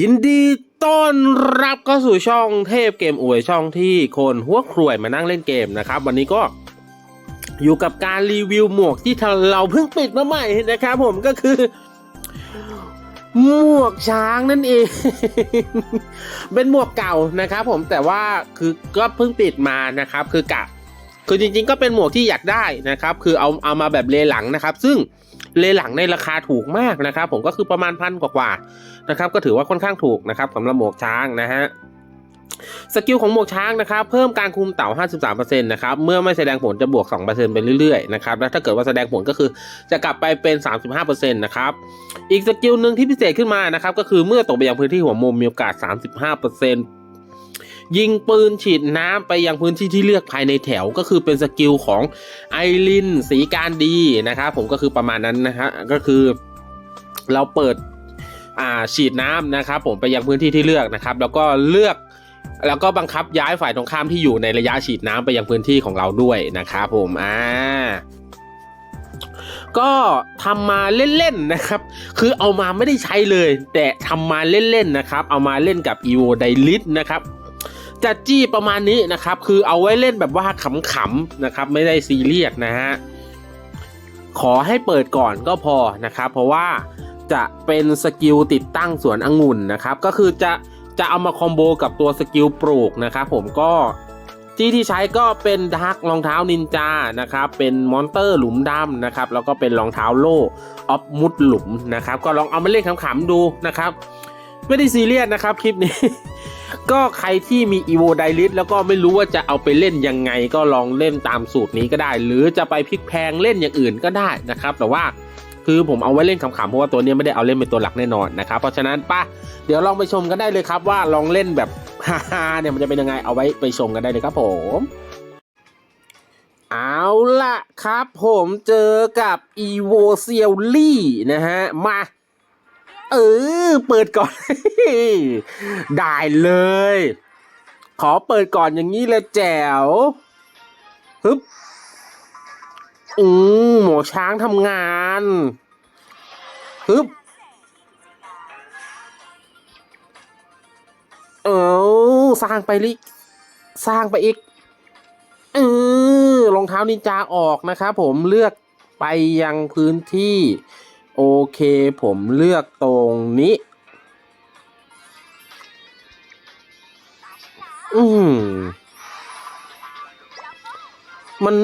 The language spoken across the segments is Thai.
ยินดีต้อนรับเข้าสู่ช่องเทพเกมอวยช่องที่คนหัวครวยมานั่งเล่นเกมนะครับ วันนี้ก็อยู่กับการรีวิวหมวกที่เราเพิ่งปิดมาใหม่นะครับผมก็คือ หมวกช้างนั่นเอง เป็นหมวกเก่านะครับผมแต่ว่าคือก็เพิ่งปิดมานะครับ คือกะคือจริงๆ ก็เป็นหมวกที่อยากได้นะครับ คือเอาเอามาแบบเลหลังนะครับ ซึ่ง เลหลังในราคาถูกมากนะครับ ผมก็คือประมาณพันกว่าๆนะครับ ก็ถือว่าค่อนข้างถูกนะครับสำหรับหมวกช้างนะฮะสกิลของหมวกช้างนะครับเพิ่มการคุมเต่า 53%นะครับเมื่อไม่แสดงผลจะบวก 2%ไปเรื่อยๆนะครับแล้วถ้าเกิดว่าแสดงผลก็คือจะกลับไปเป็น 35%นะครับอีกสกิลหนึ่งที่พิเศษขึ้นมานะครับก็คือเมื่อตกไปยังพื้นที่หัวมุมมีโอกาส 35% ยิงปืนฉีดน้ำไปยังพื้นที่ที่เลือกภายในแถวก็คือเป็นสกิลของไอรินสีการดีนะครับผมก็คือประมาณนั้นนะฮะก็คือเราเปิดอ่าฉีดน้ำนะครับผมไปยังพื้นที่ที่เลือกนะครับ แล้วก็เลือกแล้วก็บังคับย้ายฝ่ายตรงข้ามที่อยู่ในระยะฉีดน้ำไปยังพื้นที่ของเราด้วยนะครับผมอ่าก็ทำมาเล่นๆนะครับ คือเอามาไม่ได้ใช้เลย แต่ทำมาเล่นๆนะครับ เอามาเล่นกับ EVO d i l i t นะครับ จะจี้ประมาณนี้นะครับ คือเอาไว้เล่นแบบว่าขำๆนะครับ ไม่ได้ซีเรียสนะฮะ ขอให้เปิดก่อนก็พอนะครับ เพราะว่าจะเป็นสกิลติดตั้งสวนองุ่นนะครับ ก็คือจะจะเอามาคอมโบกับตัวสกิลปลูกนะครับผมก็ที่ที่ใช้ก็เป็นดาร์กรองเท้านินจานะครับ เป็นมอนเตอร์หลุมดำนะครับ แล้วก็เป็นรองเท้าโล่ออฟมุดหลุมนะครับ ก็ลองเอามาเล่นขำๆดูนะครับ ไม่ได้ซีเรียสนะครับคลิปนี้ ก็ใครที่มี evo d i l i t แล้วก็ไม่รู้ว่าจะเอาไปเล่นยังไงก็ลองเล่นตามสูตรนี้ก็ได้ หรือจะไปพลิกแพงเล่นอย่างอื่นก็ได้นะครับ แต่ว่าคือผมเอาไว้เล่นขำๆเพราะว่าตัวนี้ไม่ได้เอาเล่นเป็นตัวหลักแน่นอนนะครับ เพราะฉะนั้นป้าเดี๋ยวลองไปชมกันได้เลยครับว่าลองเล่นแบบฮาๆเนี่ยมันจะเป็นยังไงเอาไว้ไปชมกันได้เลยครับผม เอาละครับผมเจอกับ evo s e a l i นะฮะมา เออ เปิดก่อน ได้เลย ขอเปิดก่อนอย่างนี้เลยแจ๋วฮึบอืมหมอช้างทำงานฮึบเออสร้างไปลิ สร้างไปอีกเออรองเท้านินจาออกนะครับผมเลือกไปยังพื้นที่ โอเค ผมเลือกตรงนี้ อืมมัน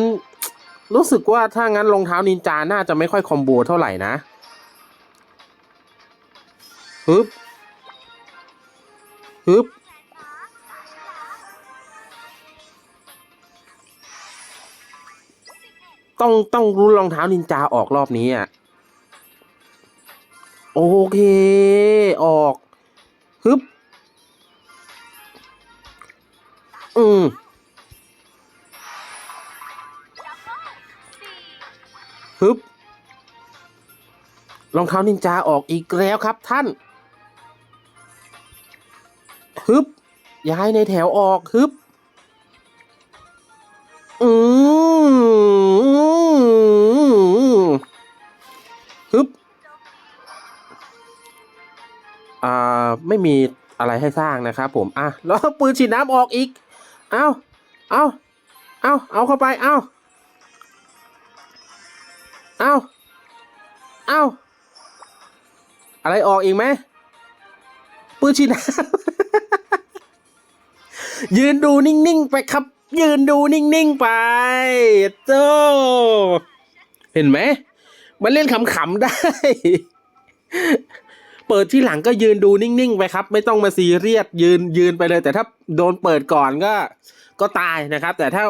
รู้สึกว่าถ้างั้นรองเท้านินจาน่าจะไม่ค่อยคอมโบเท่าไหร่นะฮึบฮึบต้องต้องรู้รองเท้านินจาออกรอบนี้อะ โอเค ออกฮึบอืมฮึบรองเท้านินจาออกอีกแล้วครับท่านฮึบย้ายในแถวออกฮึบ ไม่มีอะไรให้สร้างนะครับผมอะแล้วปืนฉีดน้ำออกอีก เอาเอาเอาเอาเข้าไป เอาเอาเอาอะไรออกอีกไหมปืนฉีดน้ำยืนดูนิ่งๆไปครับ ยืนดูนิ่งๆไปโจเห็นไหมมันเล่นขำๆได้ เปิดที่หลังก็ยืนดูนิ่งๆไปครับ ไม่ต้องมาซีเรียสยืนยืนไปเลย แต่ถ้าโดนเปิดก่อนก็ก็ตายนะครับ แต่ถ้า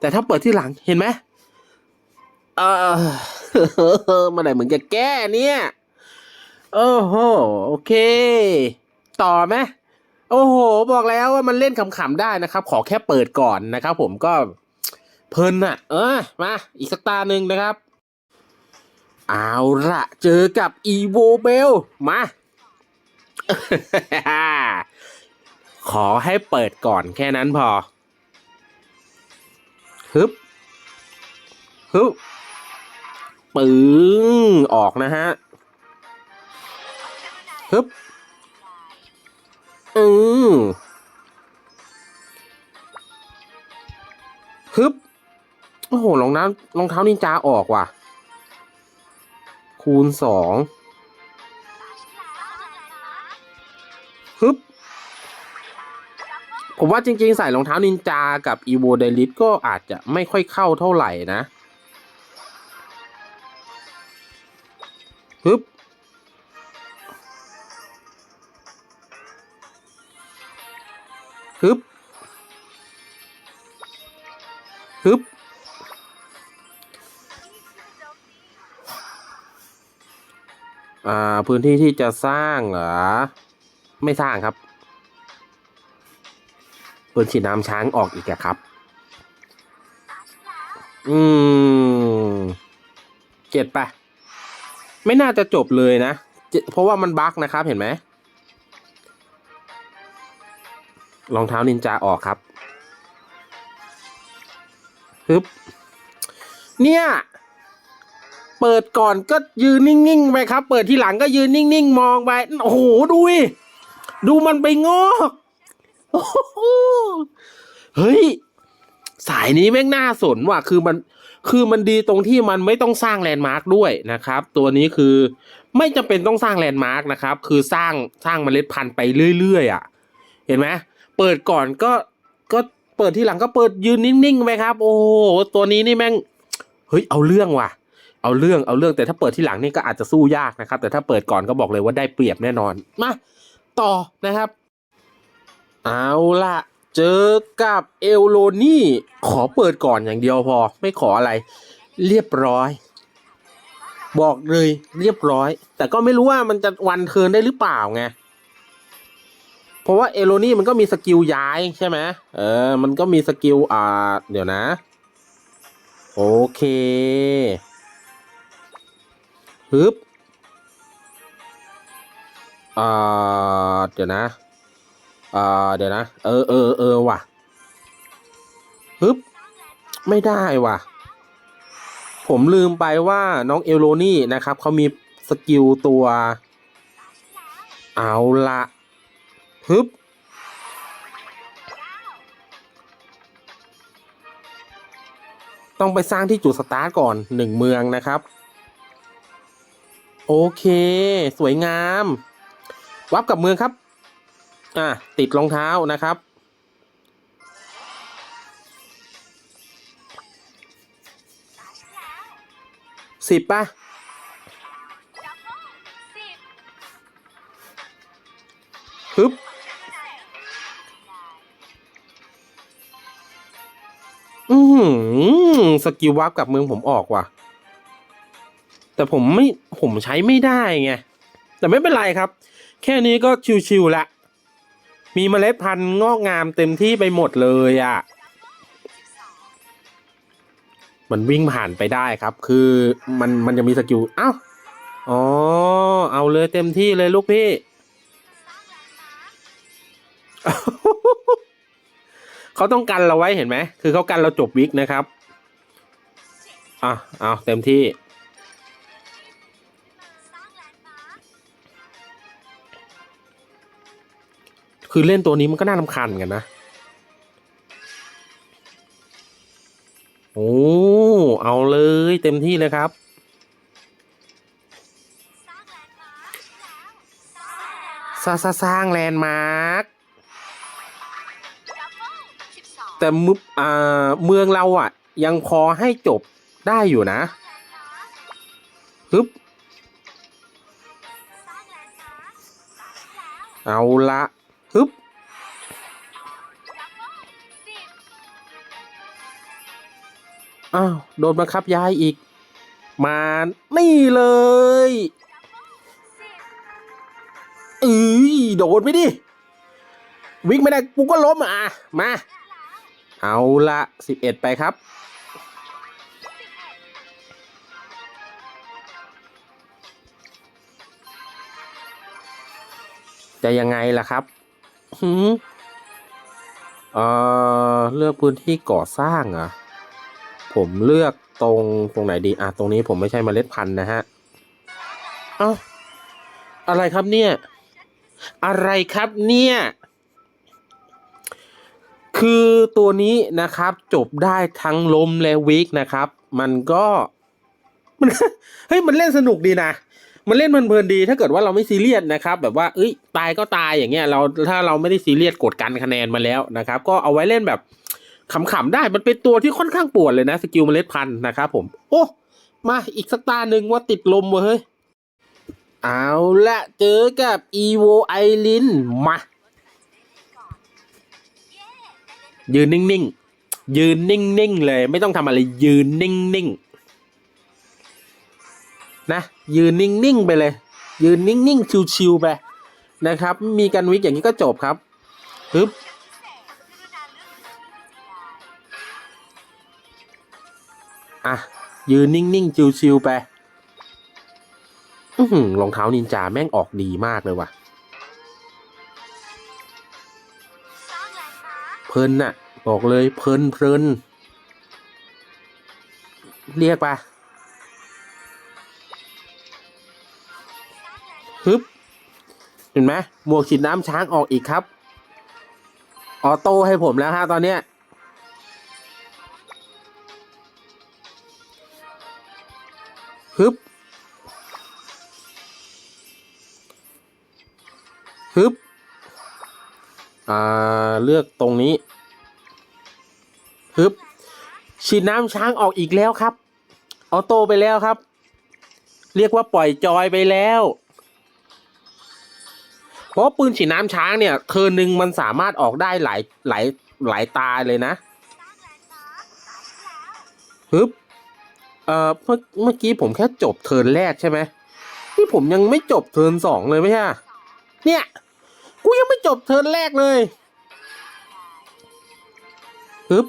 แต่ถ้าเปิดที่หลังเห็นไหมเออมื่อไหร่มึงจะแก้เนี่ยโอ้โหโอเค ต่อไหมโอ้โห บอกแล้วว่ามันเล่นขำๆได้นะครับ ขอแค่เปิดก่อนนะครับ ผมก็เพลินอะเออมาอีกสักตาหนึ่งนะครับ เอาละเจอกับ e v o b e l มา ขอให้เปิดก่อนแค่นั้นพอฮึบฮึบปึ้งออกนะฮะฮึบอือฮึบโอ้โหรองเท้ารองเท้านินจาออกว่ะ คูณสอง ฮึบผมว่าจริง ๆ ใส่รองเท้านินจากับอีโวเดลิสก็อาจจะไม่ค่อยเข้าเท่าไหร่นะฮึบฮึบฮึบอ่า พื้นที่ที่จะสร้างเหรอ ไม่สร้างครับปืนฉีดน้ำช้างออกอีกอะครับ อืมเจ็ดไปไม่น่าจะจบเลยนะเจ็ดเพราะว่ามันบั๊กนะครับเห็นไหมรองเท้านินจาออกครับฮึบเนี่ย เปิดก่อนก็ยืนนิ่งๆไปครับ เปิดทีหลังก็ยืนนิ่งๆ มองไป โอ้โหดูดิ ดูมันไปงอกเฮ้ย สายนี้แม่งน่าสนว่ะ คือมัน คือมันดีตรงที่มันไม่ต้องสร้างแลนด์มาร์กด้วยนะครับ ตัวนี้คือไม่จำเป็นต้องสร้างแลนด์มาร์กนะครับ คือสร้างสร้างเมล็ดพันธุ์ไปเรื่อยๆอะ เห็นไหมเปิดก่อนก็ก็เปิดที่หลังก็เปิดยืนนิ่งๆไปครับ โอ้โหตัวนี้นี่แม่ง เฮ้ย เอาเรื่องว่ะ เอาเรื่องเอาเรื่องแต่ถ้าเปิดที่หลังนี่ก็อาจจะสู้ยากนะครับ แต่ถ้าเปิดก่อนก็บอกเลยว่าได้เปรียบแน่นอนมา ต่อนะครับ เอาล่ะเจอกับเอลโลนี่ขอเปิดก่อนอย่างเดียวพอ ไม่ขออะไร เรียบร้อย บอกเลยเรียบร้อย แต่ก็ไม่รู้ว่ามันจะวันเทินได้หรือเปล่าไงเพราะว่าเอโลนี่มันก็มีสกิลย้ายใช่ไหมเออ มันก็มีสกิลอ่า เดี๋ยวนะ โอเคฮึบ อ่าเดี๋ยวนะอ่าเดี๋ยวนะ เออเออเออว่ะฮึบไม่ได้ว่ะ ผมลืมไปว่าน้องเอโลนี่นะครับเขามีสกิลตัว เอาละฮึบต้องไปสร้างที่จุดสตาร์ทก่อนหนึ่งเมืองนะครับ โอเค สวยงาม วับกับเมืองครับ อะติดรองเท้านะครับ สิบป่ะฮึบอือหือสกิลวับกับเมืองผมออกว่ะ แต่ผมไม่ผมใช้ไม่ได้ไง แต่ไม่เป็นไรครับ แค่นี้ก็ชิวๆละ มีเมล็ดพันธุ์งอกงามเต็มที่ไปหมดเลยอะ่ะ มันวิ่งผ่านไปได้ครับ คือมันมันจะมีสกิลเอ้าอ๋อ เอาเลยเต็มที่เลยลูกพี่ เขาต้องกันเราไว้เห็นไหม คือเขากันเราจบวิกนะครับ อะ เอาเต็มที่ คือเล่นตัวนี้มันก็น่ารำคาญเหมือนกันนะ โอ้ เอาเลยเต็มที่เลยครับ สร้างสร้างแลนด์มาร์คแต่มึอ่าเมืองเราอะ ยังพอให้จบได้อยู่นะฮึบเอาละ ฮึบอ้าว โดนบังคับย้ายอีก มานี่เลยเอ้ยโดนไปดิ วิ่งไม่ได้กูก็ล้มอะ มา เอาละสิบเอ็ดไปครับ จะยังไงล่ะครับ หืมเอ่อเลือกพื้นที่ก่อสร้างอะ ผมเลือกตรงตรงไหนดี อะ ตรงนี้ผมไม่ใช่เมล็ดพันธุ์นะฮะ เอ้า อะไรครับเนี่ย อะไรครับเนี่ย คือตัวนี้นะครับ จบได้ทั้งลมและวิกนะครับ มันก็ มัน เฮ้ย มันเล่นสนุกดีนะ มันเล่นเพลินๆดี ถ้าเกิดว่าเราไม่ซีเรียสนะครับ แบบว่าเอ้ยตายก็ตายอย่างเงี้ยเราถ้าเราไม่ได้ซีเรียสกดกันคะแนนมาแล้วนะครับ ก็เอาไว้เล่นแบบขำๆได้มันเป็นตัวที่ค่อนข้างปวดเลยนะสกิลเมล็ดพันธุ์นะครับผม โอ้มาอีกสักตาหนึ่งว่าติดลมเว้ยเฮ้ยเอาละเจอกับอีโวไอลินมายืนนิ่งๆ ยืนนิ่งๆ เลย ไม่ต้องทำอะไรยืนนิ่งๆ นะยืนนิ่งๆไปเลย ยืนนิ่งๆชิวๆไปนะครับ มีการวิกอย่างนี้ก็จบครับฮึบอะยืนนิ่งๆชิวๆไปอืรองเท้านินจาแม่งออกดีมากเลยว่ะ เพลินน่ะ บอกเลยเพลินเพลิน เรียกปะ ฮึบเห็นไหมหมวกฉีดน้ำช้างออกอีกครับ ออโต้ให้ผมแล้วฮะตอนเนี้ยฮึบฮึบอ่า เลือกตรงนี้ฮึบฉีดน้ำช้างออกอีกแล้วครับ ออโต้ไปแล้วครับ เรียกว่าปล่อยจอยไปแล้ว ราะปืนฉีดน้ำช้างเนี่ยเทินหนึ่งมันสามารถออกได้หลายหลายหลายตาเลยนะฮึบเอ่อเมื่อเมื่อกี้ผมแค่จบเทิร์นแรกใช่ไหมนี่ผมยังไม่จบเทิร์นสองเลยไม่ใช่เนี่ยกูยังไม่จบเทิร์นแรกเลยฮึบ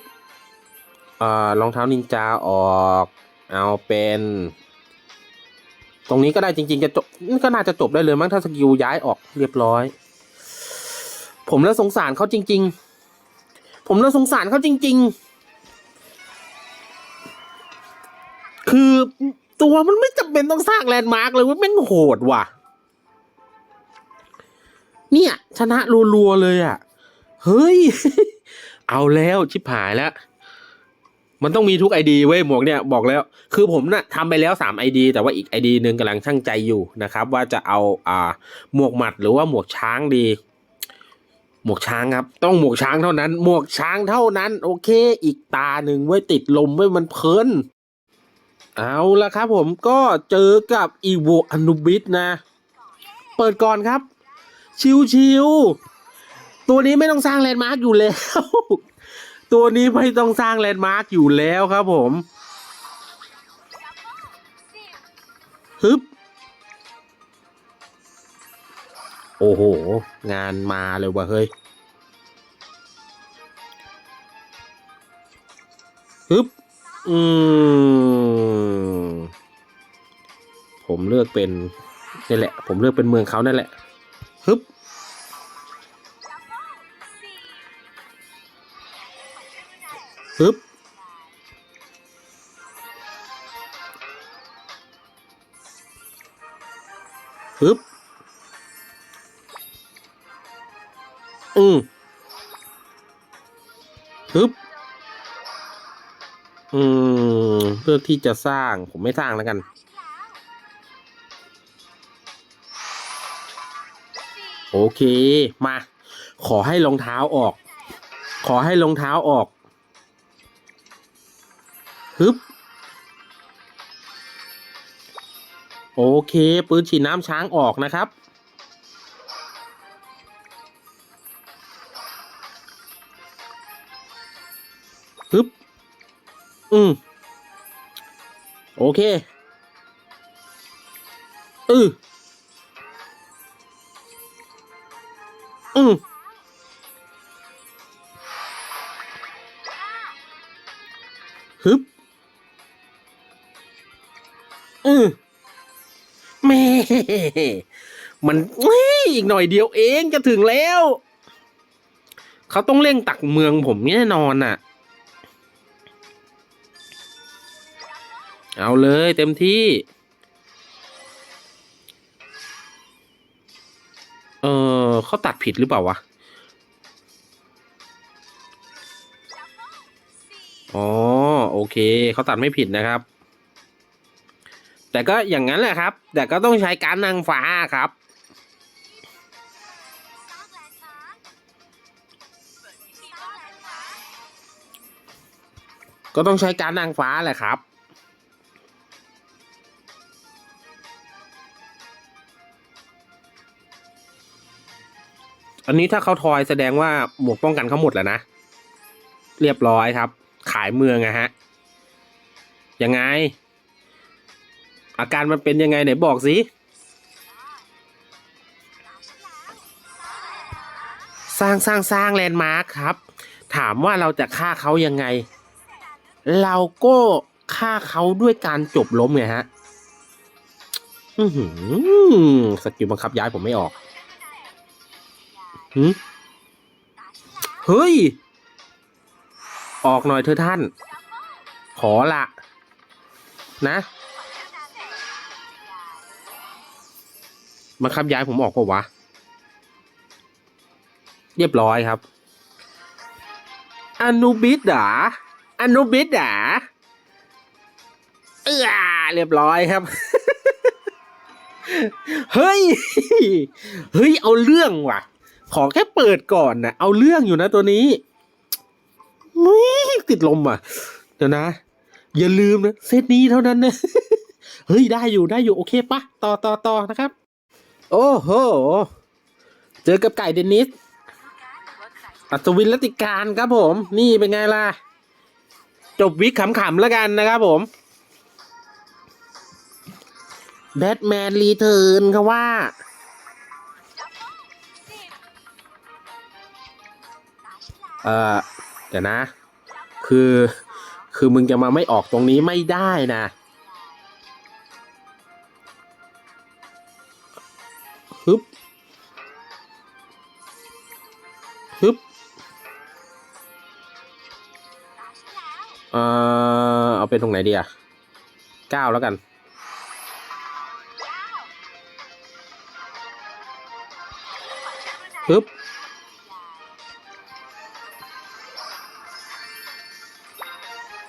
อ่ารองเท้านินจาออก เอาเป็น ตรงนี้ก็ได้จริง ๆ จะจบก็น่าจะจบได้เลยมั้งถ้าสกิลย้ายออกเรียบร้อย ผมแล้วสงสารเขาจริง ๆ ผมแล้วสงสารเขาจริง ๆ คือตัวมันไม่จำเป็นต้องสร้างแลนด์มาร์กเลยว่าแม่งโหดว่ะ เนี่ย ชนะรัวๆเลยอะ เฮ้ย เอาแล้วชิบหายแล้ว มันต้องมีทุกไอดีเว้ยหมวกเนี่ยบอกแล้ว คือผมน่ะทำไปแล้วสามไอดีแต่ว่าอีกไอดีหนึ่งกำลังช่างใจอยู่นะครับ ว่าจะเอาอ่าหมวกหมัดหรือว่าหมวกช้างดี หมวกช้างครับ ต้องหมวกช้างเท่านั้น หมวกช้างเท่านั้น โอเค อีกตาหนึ่งไว้ติดลมไว้มันเพลินเอาละครับผมก็เจอกับอีโวอนุบิสนะ เปิดก่อนครับ ชิวๆตัวนี้ไม่ต้องสร้างแลนด์มาร์กอยู่แล้ว ตัวนี้ไม่ต้องสร้างแลนด์มาร์กอยู่แล้วครับผมฮึบโอ้โห งานมาเลยว่ะเฮ้ยฮึบอืมผมเลือกเป็นนี่แหละ ผมเลือกเป็นเมืองเขานั่นแหละฮึบ ฮึบฮึบอืมฮึบอืมเลือที่จะสร้างผมไม่สร้างแล้วกัน โอเค มา ขอให้รองเท้าออก ขอให้รองเท้าออก ฮึบ โอเค ปืนฉีดน้ำช้างออกนะครับ ฮึบ อืม โอเค อืออืม มันอีกหน่อยเดียวเองจะถึงแล้ว เขาต้องเร่งตักเมืองผมแน่นอนน่ะ เอาเลยเต็มที่ เออเขาตัดผิดหรือเปล่าวะ อ๋อ โอเค เขาตัดไม่ผิดนะครับ แต่ก็อย่างนั้นแหละครับ แต่ก็ต้องใช้การนางฟ้าครับ ก็ต้องใช้การนางฟ้าแหละครับอันนี้ถ้าเขาทอยแสดงว่าหมวกป้องกันเขาหมดแล้วนะ เรียบร้อยครับ ขายเมืองอะฮะ ยังไง อาการมันเป็นยังไงไหนบอกสิสร้างสร้างสร้างแลนด์มาร์คครับ ถามว่าเราจะฆ่าเขายังไง เราก็ฆ่าเขาด้วยการจบล้มไงฮะสกิลบังคับย้ายผมไม่ออกเฮ้ย ออกหน่อยเธอท่าน ขอละนะ บังคับย้ายผมออกปะวะ เรียบร้อยครับ อนุบิดดาอนุบิดดาเออเรียบร้อยครับ เฮ้ย เฮ้ย เอาเรื่องว่ะ ขอแค่เปิดก่อนนะเอาเรื่องอยู่นะตัวนี้ติดลมอะ เดี๋ยวนะ อย่าลืมนะ เซตนี้เท่านั้นนะ เฮ้ย ได้อยู่ได้อยู่โอเคปะต่อต่อต่อนะครับ โอ้โห เจอกับไก่เดนนิส อัศวินรัตติการครับผม นี่เป็นไงล่ะ จบวิกขำๆแล้วกันนะครับผม แบทแมนรีเทิร์นเขาว่า เออเดี๋ยวนะ คือ คือมึงจะมาไม่ออกตรงนี้ไม่ได้นะ ฮึบฮึบเอ่อเอาเป็นตรงไหนดีอะเก้าแล้วกันฮึบ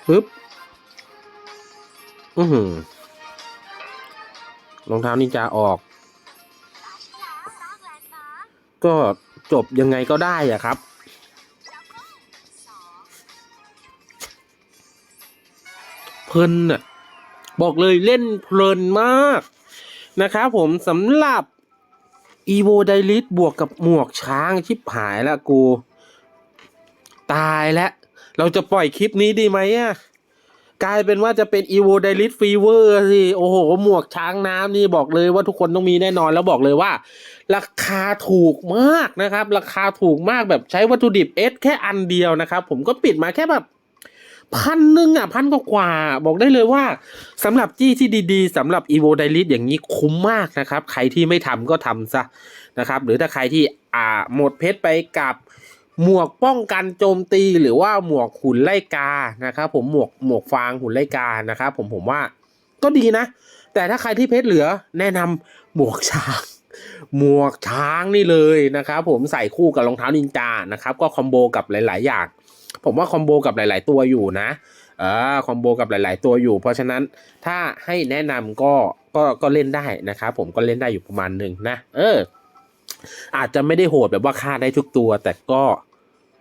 ฮึบอือหือรองเท้านินจาออก ก็จบยังไงก็ได้อะครับ เพลินอะบอกเลยเล่นเพลินมากนะครับผมสำหรับ e v o d i l i t บวกกับหมวกช้างชิบหายแล้วกู ตายแล้ว เราจะปล่อยคลิปนี้ดีไหมอะ กลายเป็นว่าจะเป็น e v o d i l i t Fever สิโอ้โห หมวกช้างน้ำนี่บอกเลยว่าทุกคนต้องมีแน่นอนแล้วบอกเลยว่า ราคาถูกมากนะครับ ราคาถูกมากแบบใช้วัตถุดิบเอสแค่อันเดียวนะครับ ผมก็ปิดมาแค่แบบพันหนึ่งอะพันกว่าบอกได้เลยว่าสำหรับจี้ที่ดีๆสำหรับ evo d i l i t อย่างนี้คุ้มมากนะครับ ใครที่ไม่ทำก็ทำซะนะครับ หรือถ้าใครที่อ่าหมดเพชรไปกับ หมวกป้องกันโจมตีหรือว่าหมวกหุ่นไล่กานะครับผมหมวกหมวกฟางหุ่นไล่กานะครับผมผมว่าก็ดีนะ แต่ถ้าใครที่เพชรเหลือแนะนำหมวกช้าง หมวกช้างนี่เลยนะครับผมใส่คู่กับรองเท้านินจานะครับก็คอมโบกับหลาย ๆ อย่าง ผมว่าคอมโบกับหลาย ๆ ตัวอยู่นะเออคอมโบกับหลาย ๆ ตัวอยู่ เพราะฉะนั้นถ้าให้แนะนำก็ก็ก็เล่นได้นะครับผมก็เล่นได้อยู่ประมาณหนึ่งนะเออ อาจจะไม่ได้โหดแบบว่าฆ่าได้ทุกตัว แต่ก็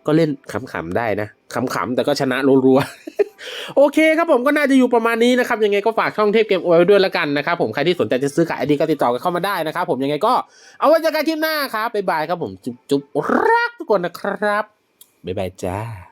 ก็เล่นขำๆได้นะขำๆแต่ก็ชนะรัวๆโอเคครับผมก็น่าจะอยู่ประมาณนี้นะครับ ยังไงก็ฝากช่องเทพเกมเอาไว้ด้วยละกันนะครับผมใครที่สนใจจะซื้อขายไอดีก็ติดต่อกันเข้ามาได้นะครับผมยังไงก็เอาไว้เจอกันคลิปหน้าครับบ๊ายบายครับผมจุ๊บๆรักทุกคนนะครับบ๊ายบายจ้า